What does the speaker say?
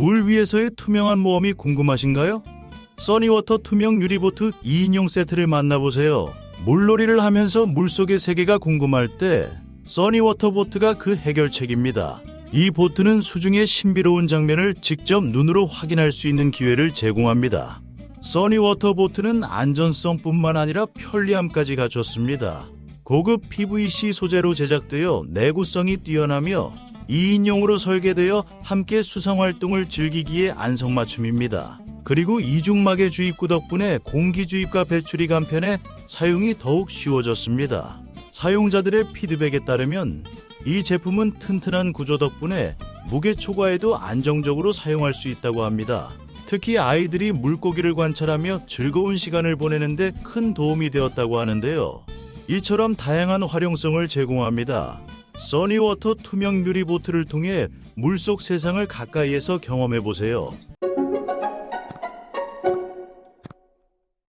물 위에서의 투명한 모험이 궁금하신가요? 써니워터 투명 유리보트 2인용 세트를 만나보세요. 물놀이를 하면서 물속의 세계가 궁금할 때 써니워터 보트가 그 해결책입니다. 이 보트는 수중의 신비로운 장면을 직접 눈으로 확인할 수 있는 기회를 제공합니다. 써니워터 보트는 안전성뿐만 아니라 편리함까지 갖췄습니다. 고급 PVC 소재로 제작되어 내구성이 뛰어나며 2인용으로 설계되어 함께 수상 활동을 즐기기에 안성맞춤입니다. 그리고 이중막의 주입구 덕분에 공기 주입과 배출이 간편해 사용이 더욱 쉬워졌습니다. 사용자들의 피드백에 따르면 이 제품은 튼튼한 구조 덕분에 무게 초과에도 안정적으로 사용할 수 있다고 합니다. 특히 아이들이 물고기를 관찰하며 즐거운 시간을 보내는데 큰 도움이 되었다고 하는데요. 이처럼 다양한 활용성을 제공합니다. 써니워터 투명 유리 보트를 통해 물속 세상을 가까이에서 경험해 보세요.